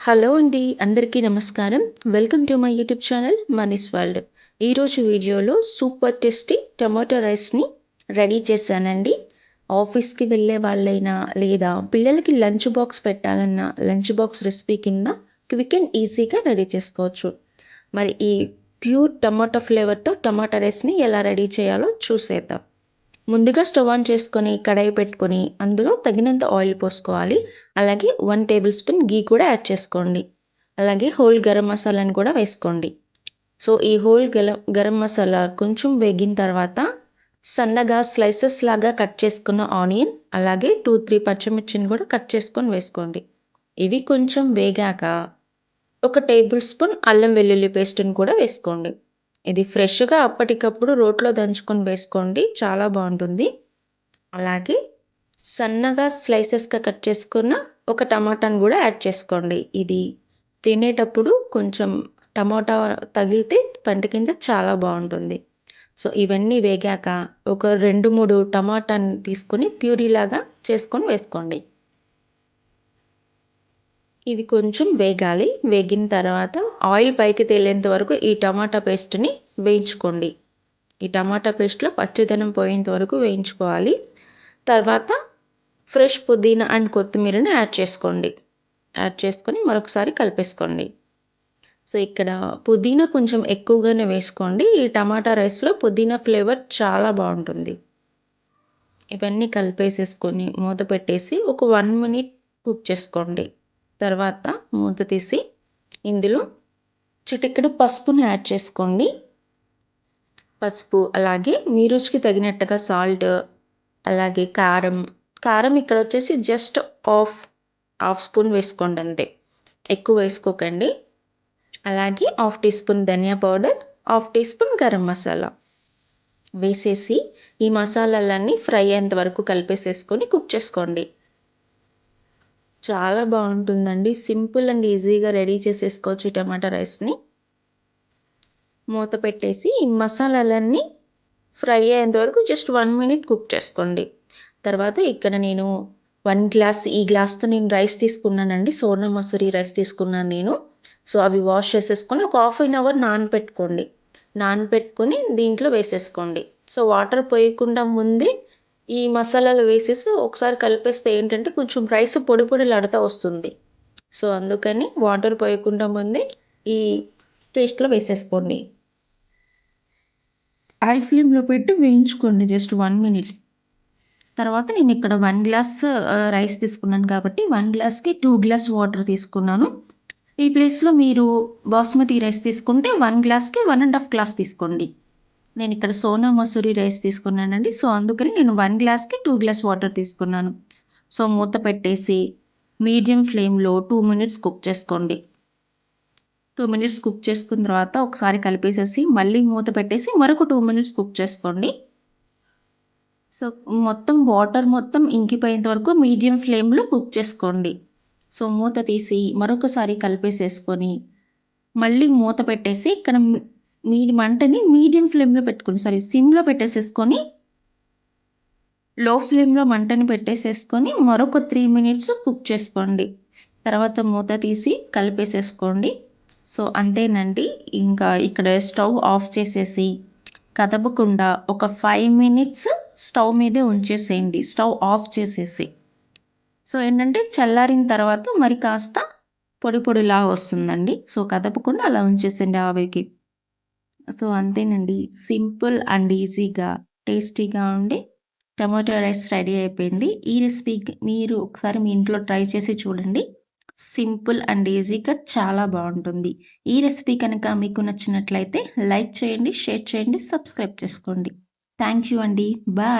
Hello అండి అందరికీ నమస్కారం. Welcome to my YouTube channel Mani's world ఈరోజు వీడియోలో సూపర్ టేస్టీ టమాటో రైస్ని రెడీ చేశానండి. ఆఫీస్కి వెళ్ళే వాళ్ళైనా లేదా పిల్లలకి లంచ్ బాక్స్ పెట్టాలన్నా లంచ్ బాక్స్ రెసిపీ కింద క్విక్ అండ్ ఈజీగా రెడీ చేసుకోవచ్చు. మరి ఈ ప్యూర్ టమాటో ఫ్లేవర్తో టమాటా రైస్ని ఎలా రెడీ చేయాలో చూసేద్దాం. ముందుగా స్టవ్ ఆన్ చేసుకొని కడాయి పెట్టుకొని అందులో తగినంత ఆయిల్ పోసుకోవాలి. అలాగే వన్ టేబుల్ స్పూన్ గీ కూడా యాడ్ చేసుకోండి. అలాగే హోల్ గరం మసాలాని కూడా వేసుకోండి. సో ఈ హోల్ గల గరం మసాలా కొంచెం వేగిన తర్వాత సన్నగా స్లైసెస్ లాగా కట్ చేసుకున్న ఆనియన్ అలాగే టూ త్రీ పచ్చిమిర్చిని కూడా కట్ చేసుకొని వేసుకోండి. ఇవి కొంచెం వేగాక ఒక టేబుల్ స్పూన్ అల్లం వెల్లుల్లి పేస్ట్ని కూడా వేసుకోండి. ఇది ఫ్రెష్గా అప్పటికప్పుడు రోట్లో దంచుకొని వేసుకోండి. చాలా బాగుంటుంది. అలాగే సన్నగా స్లైసెస్గా కట్ చేసుకున్న ఒక టమాటాను కూడా యాడ్ చేసుకోండి. ఇది తినేటప్పుడు కొంచెం టమాటా తగిలితే పంట కింద చాలా బాగుంటుంది. సో ఇవన్నీ వేగాక ఒక రెండు మూడు టమాటాని తీసుకొని ప్యూరీలాగా చేసుకొని వేసుకోండి. ఇవి కొంచెం వేగాలి. వేగిన తర్వాత ఆయిల్ పైకి తేలేంత వరకు ఈ టమాటా పేస్ట్ని వేయించుకోండి. ఈ టమాటా పేస్ట్లో పచ్చిదనం పోయేంత వరకు వేయించుకోవాలి. తర్వాత ఫ్రెష్ పుదీనా అండ్ కొత్తిమీరని యాడ్ చేసుకోండి. యాడ్ చేసుకొని మరొకసారి కలిపేసుకోండి. సో ఇక్కడ పుదీనా కొంచెం ఎక్కువగానే వేసుకోండి. ఈ టమాటా రైస్లో పుదీనా ఫ్లేవర్ చాలా బాగుంటుంది. ఇవన్నీ కలిపేసేసుకొని మూత పెట్టేసి ఒక వన్ మినిట్ కుక్ చేసుకోండి. తర్వాత మూత తీసి ఇందులో చిటికెడు పసుపుని యాడ్ చేసుకోండి. పసుపు అలాగే మీ రుచికి తగినట్టుగా సాల్ట్ అలాగే కారం. కారం ఇక్కడ వచ్చేసి జస్ట్ హాఫ్ హాఫ్ స్పూన్ వేసుకోండి అంతే. ఎక్కువ వేసుకోకండి. అలాగే half teaspoon dhania powder half teaspoon garam masala వేసేసి ఈ మసాలాలన్నీ ఫ్రై అయ్యేంత వరకు కలిపేసేసుకొని కుక్ చేసుకోండి. చాలా బాగుంటుందండి. సింపుల్ అండ్ ఈజీగా రెడీ చేసేసుకోవచ్చు ఈ టమాటా రైస్ని. మూత పెట్టేసి మసాలాలన్నీ ఫ్రై అయ్యేంత వరకు జస్ట్ వన్ మినిట్ కుక్ చేసుకోండి. తర్వాత ఇక్కడ నేను వన్ గ్లాస్ ఈ గ్లాస్తో నేను రైస్ తీసుకున్నానండి. సోనా మసూరి రైస్ తీసుకున్నాను నేను. సో అవి వాష్ చేసేసుకొని ఒక హాఫ్ అన్ అవర్ నానపెట్టుకోండి. నానపెట్టుకొని దీంట్లో వేసేసుకోండి. సో వాటర్ పోయకుండా ముందే ఈ మసాలాలు వేసేసి ఒకసారి కలిపేస్తే ఏంటంటే కొంచెం రైస్ పొడి పొడిలాడుతూ వస్తుంది. సో అందుకని వాటర్ పోయకుండా ముందే ఈ పేస్ట్లో వేసేసుకోండి. హై ఫ్లేమ్లో పెట్టి వేయించుకోండి జస్ట్ వన్ మినిట్. తర్వాత నేను ఇక్కడ వన్ గ్లాస్ రైస్ తీసుకున్నాను కాబట్టి వన్ గ్లాస్కి టూ గ్లాస్ వాటర్ తీసుకున్నాను. ఈ ప్లేస్లో మీరు బాస్మతి రైస్ తీసుకుంటే వన్ గ్లాస్కి వన్ అండ్ హాఫ్ గ్లాస్ తీసుకోండి. నేను ఇక్కడ సోనా మసూరి రైస్ తీసుకున్నానండి. సో అందుకని నేను వన్ గ్లాస్కి టూ గ్లాస్ వాటర్ తీసుకున్నాను. సో మూత పెట్టేసి మీడియం ఫ్లేమ్లో టూ మినిట్స్ కుక్ చేసుకోండి. టూ మినిట్స్ కుక్ చేసుకున్న తర్వాత ఒకసారి కలిపేసేసి మళ్ళీ మూత పెట్టేసి మరొక టూ మినిట్స్ కుక్ చేసుకోండి. సో మొత్తం వాటర్ మొత్తం ఇంకిపోయేంత వరకు మీడియం ఫ్లేమ్లో కుక్ చేసుకోండి. సో మూత తీసి మరొకసారి కలిపేసేసుకొని మళ్ళీ మూత పెట్టేసి ఇక్కడ మీ మంటని మీడియం ఫ్లేమ్లో పెట్టుకోండి. సారీ సిమ్లో పెట్టేసేసుకొని లో ఫ్లేమ్లో మంటని పెట్టేసేసుకొని మరొక త్రీ మినిట్స్ కుక్ చేసుకోండి. తర్వాత మూత తీసి కలిపేసేసుకోండి. సో అంతేనండి. ఇంకా ఇక్కడ స్టవ్ ఆఫ్ చేసేసి కదపకుండా ఒక ఫైవ్ మినిట్స్ స్టవ్ మీదే ఉంచేసేయండి. స్టవ్ ఆఫ్ చేసేసి. సో ఏంటంటే చల్లారిన తర్వాత మరి కాస్త పొడి పొడిలా వస్తుందండి. సో కదపకుండా అలా ఉంచేసేయండి ఆవిరికి. సో అంతేనండి. సింపుల్ అండ్ ఈజీగా టేస్టీగా ఉండి టమాటో రైస్ రెడీ అయిపోయింది. ఈ రెసిపీ మీరు ఒకసారి మీ ఇంట్లో ట్రై చేసి చూడండి. సింపుల్ అండ్ ఈజీగా చాలా బాగుంటుంది. ఈ రెసిపీ కనుక మీకు నచ్చినట్లయితే లైక్ చేయండి షేర్ చేయండి సబ్స్క్రైబ్ చేసుకోండి. థ్యాంక్ యూ అండి. బాయ్.